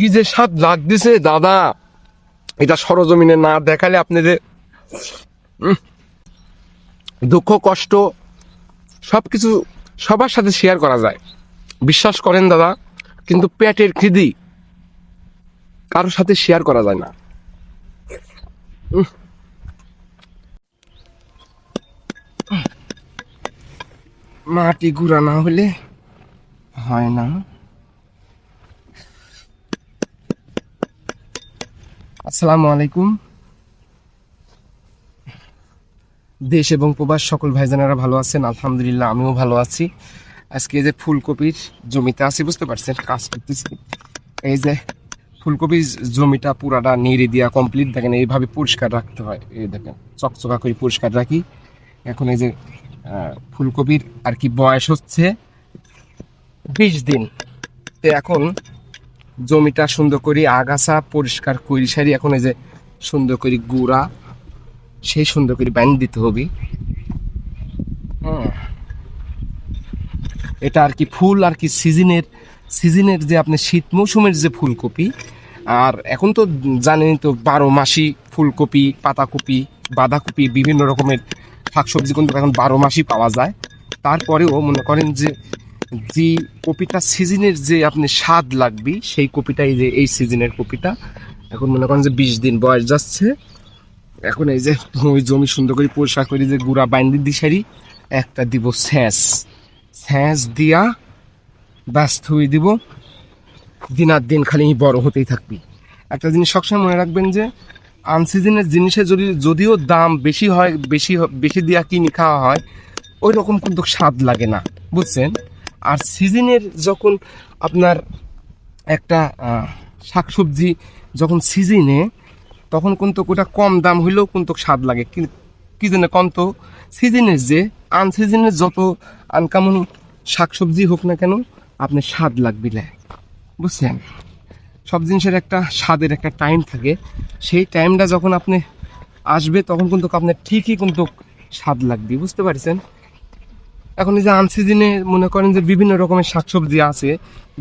কি যে স্বাদ লাগতেছে, দাদা? এটা সরজমিনে না দেখালে আপনাদের দুঃখ, কষ্ট সব কিছু সবার সাথে শেয়ার করা যায়। বিশ্বাস করেন, দাদা, কিন্তু পেটের খিদি কারোর সাথে শেয়ার করা যায় না। মাটি গুঁড়া না হলে হয় না। আসসালামু আলাইকুম। দেশ এবং প্রবাস সকল ভাইজানেরা ভালো আছেন, আলহামদুলিল্লাহ আমিও ভালো আছি। আজকে যে ফুলকপির জমিতে আছি, বুঝতে পারছেন, কাজ করতেছি। এই যে ফুলকপির জমিটা পুরাটা নেড়ে দিয়া কমপ্লিট দেখেন, এইভাবে পরিষ্কার রাখতে হয়। এই দেখেন, চকচকা করে পরিষ্কার রাখি। এখন এই যে ফুলকপির আর কি বয়স হচ্ছে, বিশ দিন। তো এখন জমিটা সুন্দর করে আগাছা পরিষ্কার করি সারি, এখন এই যে সুন্দর করে গুড়া, সেই সুন্দর করে বাইন দিতে হবে হুম। এটা আর কি ফুল, আর কি সিজনের সিজনের যে আপনি শীত মৌসুমের যে ফুলকপি, আর এখন তো জানেনই তো বারো মাসি ফুলকপি, পাতাকপি, বাঁধাকপি, বিভিন্ন রকমের শাকসবজি কিন্তু এখন বারো মাসই পাওয়া যায় তারপরেও মনে করেন যে যে কপিটা সিজনের যে আপনি স্বাদ লাগবে, সেই কপিটাই যে এই সিজনের কপিটা। এখন মনে করেন যে বিশ দিন বয়স যাচ্ছে। এখন এই যে ওই জমি সুন্দর করে পরিষ্কার করি যে গুড়া বাইন্দি দিশারি একটা দিব স্যাঁস স্যাঁস দিয়া ব্যস্ত হয়ে দিব। দিনার দিন খালি বড় হতেই থাকবি। একটা জিনিস সবসময় মনে রাখবেন যে আনসিজনের জিনিসে যদি, যদিও দাম বেশি হয়, বেশি বেশি দিয়া কিনে খাওয়া হয় ওই রকম কিন্তু স্বাদ লাগে না। বুঝছেন? আর সিজনের যখন আপনার একটা শাকসবজি যখন সিজনে, তখন কিন্তু ওটা কম দাম হইলেও কিন্তু স্বাদ লাগে। কি- জন্য কম তো? সিজনের যে, আনসিজনের যত আনকামন শাকসবজি হোক না কেন, আপনার স্বাদ লাগবে। বুঝছেন? সব জিনিসের একটা স্বাদের একটা টাইম থাকে। সেই টাইমটা যখন আপনি আসবে, তখন কিন্তু আপনার ঠিকই কিন্তু স্বাদ লাগবে। বুঝতে পারছেন? এখন এই যে আনসিজনে মনে করেন যে বিভিন্ন রকমের শাকসবজি আছে,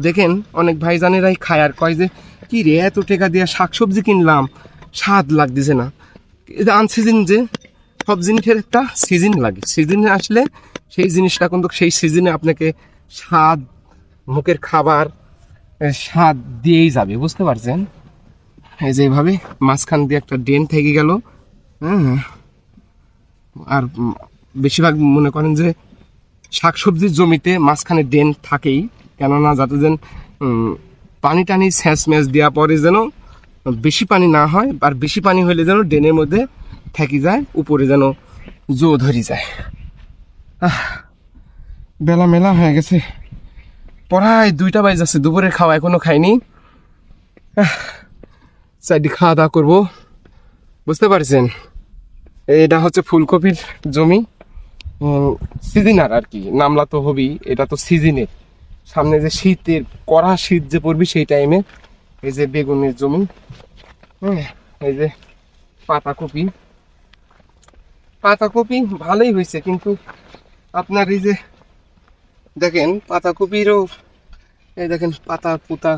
দেখেন অনেক ভাইজানেরাই খায় আর কয় যে, কি রে, এত টাকা দিয়ে শাকসবজি কিনলাম, স্বাদ লাগতেছে না। যে আনসিজন যে, সব জিনিসের একটা সিজন লাগে। সিজনে আসলে সেই জিনিসটা কিন্তু সেই সিজনে আপনাকে স্বাদ, মুখের খাবার স্বাদ দিয়েই যাবে, বুঝতে পারছেন? এই যে এভাবে মাঝখান দিয়ে একটা ড্রেন থেকে গেল হ্যাঁ? আর বেশিরভাগ মনে করেন যে শাকসবজির জমিতে মাঝখানে ড্রেন থাকেই, কেননা যাতে যেন পানি টানি স্যাঁচ ম্যাচ দেওয়া পরে যেন বেশি পানি না হয়, আর বেশি পানি হলে যেন ড্রেনের মধ্যে থাকি যায়, উপরে যেন জো ধরি যায়। বেলা মেলা হয়ে গেছে। প্রায় দুইটা বাজে যাচ্ছে, দুপুরের খাওয়া এখনও খাইনি। চারটি খাওয়া দাওয়া করব। বুঝতে পারছেন? এটা হচ্ছে ফুলকপির জমি। সিজনার আর কি। নামলা তো হবেই, এটা তো সিজনের সামনে যে শীতের, কড়া শীত যে পড়বি সেই টাইমে এই যে বেগুনের জমি এই যে পাতাকপি। পাতাকপি ভালোই হয়েছে, কিন্তু আপনার এই যে দেখেন, পাতাকপিরও এই দেখেন পাতা, পুতা,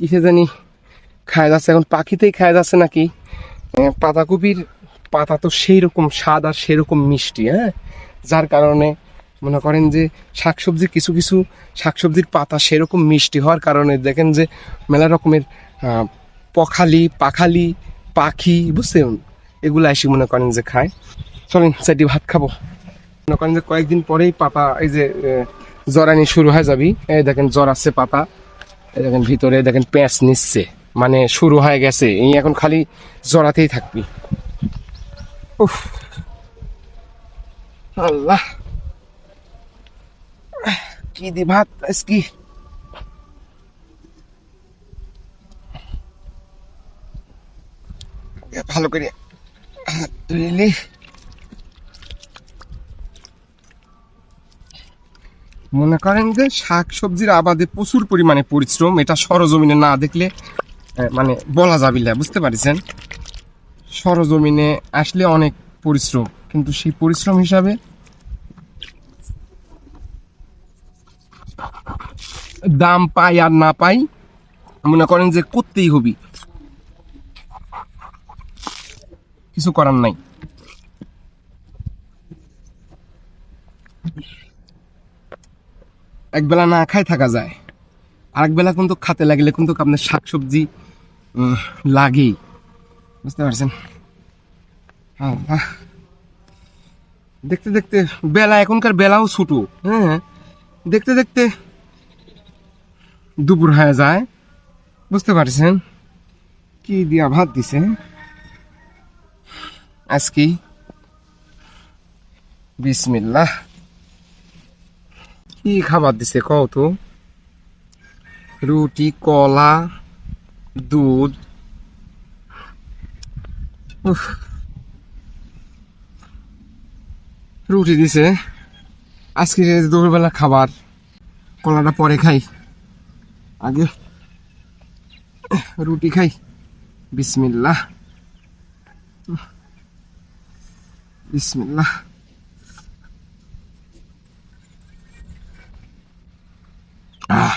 কিসে জানি খায় যাচ্ছে, এখন পাখিতেই খায় যাচ্ছে নাকি? পাতাকপির পাতা তো সেই রকম স্বাদ আর সেরকম মিষ্টি হ্যাঁ? যার কারণে মনে করেন যে শাকসবজি কিছু কিছু শাকসবজির পাতা সেরকম মিষ্টি হওয়ার কারণে দেখেন যে মেলা রকমের পখালি, পাখালি, পাখি, বুঝছেন? এগুলো এসে মনে করেন যে খায়। চলেন, চারটি ভাত খাব। মনে করেন যে কয়েকদিন পরেই পাতা, এই যে জরানি শুরু হয়ে যাবি। এই দেখেন জ্বর আসছে পাতা। এই দেখেন ভিতরে দেখেন প্যাঁচ নিচ্ছে। মানে শুরু হয়ে গেছে। এই এখন খালি জড়াতেই থাকবি। উফ। আল্লাহ। কি দি ভাত আজকে? ভালো করে হাত মনে করেন যে শাক সবজির আবাদে প্রচুর পরিমাণে পরিশ্রম, এটা সরজমিনে না দেখলে মানে বলা যাবে বুঝতে পারছেন? সরজমিনে আসলে অনেক পরিশ্রম, কিন্তু সেই পরিশ্রম হিসাবে দাম পাই আর না পাই, মনে করেন যে করতেই হবি। কিছু করার নাই। একবেলা না খাই থাকা যায় আরেক বেলা কিন্তু খাতে লাগলে কিন্তু আপনার শাকসবজি লাগেই। বুঝতে পারছেন। দেখতে দেখতে বেলা, এখনকার বেলাও ছোট। হ্যাঁ দেখতে দেখতে দুপুর হয়ে যায়। বুঝতে পারছেন? কি দিয়া ভাত দিছে? আজকে বিসমিল্লাহ। কি খাবার দিছে কও তো? রুটি, কলা, দুধ। রুটি দিছে। আজকে দুপুরবেলা খাবার। কলাটা পরে খাই। আগে রুটি খাই। বিসমিল্লাহ। আহ।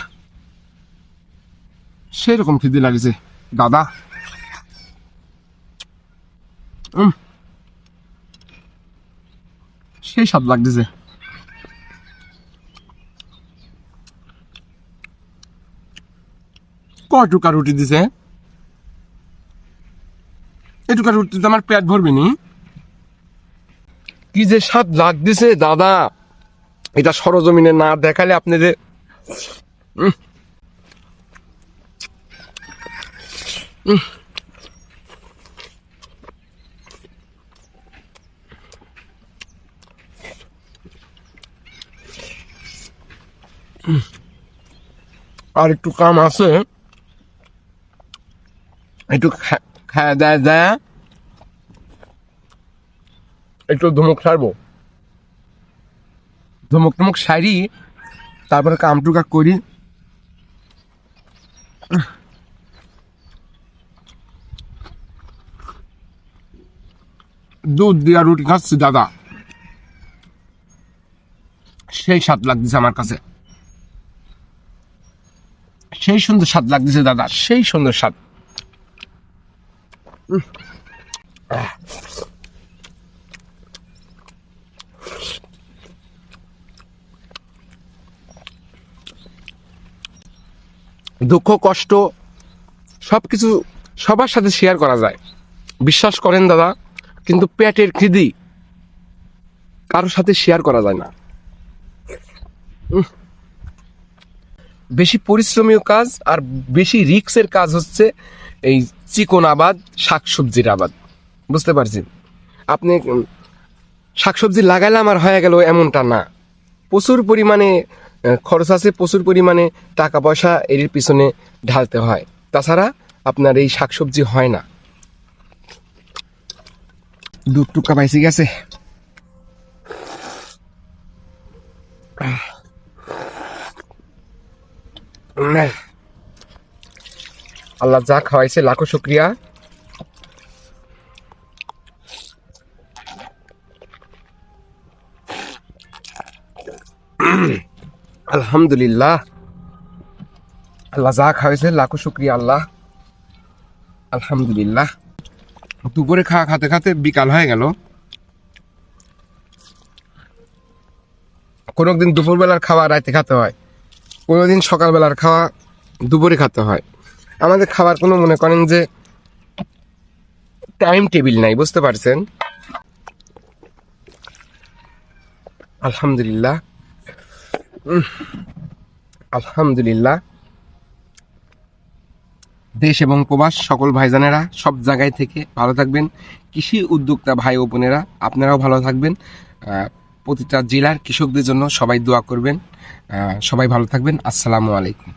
সেরকম খিদে লাগছে। দাদা। সেই স্বাদ লাগতেছে। কটুকা রুটি দিছে? এটুকা রুটিতে আমার পেট ভরবে নি। কি যে স্বাদ লাগতেছে, দাদা। এটা সরজমিনে না দেখালে আপনাদের উম। আর একটু কাম আছে। একটু খাওয়া দাওয়া দেয়া একটু ধমক সারবো। ধমক টমক সারি, তারপরে কামটুকা করি। দুধ দিয়া রুটি খাচ্ছি, দাদা। সেই স্বাদ লাগতেছে আমার কাছে। সেই সুন্দর স্বাদ লাগতেছে, দাদা, সেই সুন্দর স্বাদ। দুঃখ, কষ্ট সব কিছু সবার সাথে শেয়ার করা যায় বিশ্বাস করেন, দাদা, কিন্তু পেটের খিদি কারোর সাথে শেয়ার করা যায় না। বেশি পরিশ্রমীয় কাজ আর বেশি রিক্সের কাজ হচ্ছে এই চিকন আবাদ, শাকসবজির আবাদ। বুঝতে পারছি? আপনি শাকসবজি লাগাইলাম আর হয়ে গেল এমনটা না। প্রচুর পরিমাণে খরচ আছে, প্রচুর পরিমাণে টাকা পয়সা এর পিছনে ঢালতে হয়। তাছাড়া আপনার এই শাকসবজি হয় না। দুধ টুকা পাইছি গেছে। আল্লাহ যা খাওয়াইছে, লাখো শুক্রিয়া। আলহামদুলিল্লাহ। আল্লাহ যা খাওয়াইছে, লাখো শুক্রিয়া আল্লাহ। আলহামদুলিল্লাহ। দুপুরে খাওয়া খাতে খাতে বিকাল হয়ে গেল। কোনোদিন দুপুরবেলার খাওয়া রাতে খেতে হয় কোনোদিন সকালবেলার খাওয়া দুপুরে খেতে হয়। আমাদের খাবার কোনো মনে করেন যে টাইম টেবিল নাই, বুঝতে পারছেন? আলহামদুলিল্লাহ। আলহামদুলিল্লাহ। দেশ এবং প্রবাস সকল ভাইজানেরা সব জায়গায় থেকে ভালো থাকবেন। কৃষি উদ্যোক্তা ভাই ও বোনেরা, আপনারাও ভালো থাকবেন। প্রতিটা জেলার কৃষকদের জন্য সবাই দোয়া করবেন। সবাই ভালো থাকবেন। আসসালামু আলাইকুম।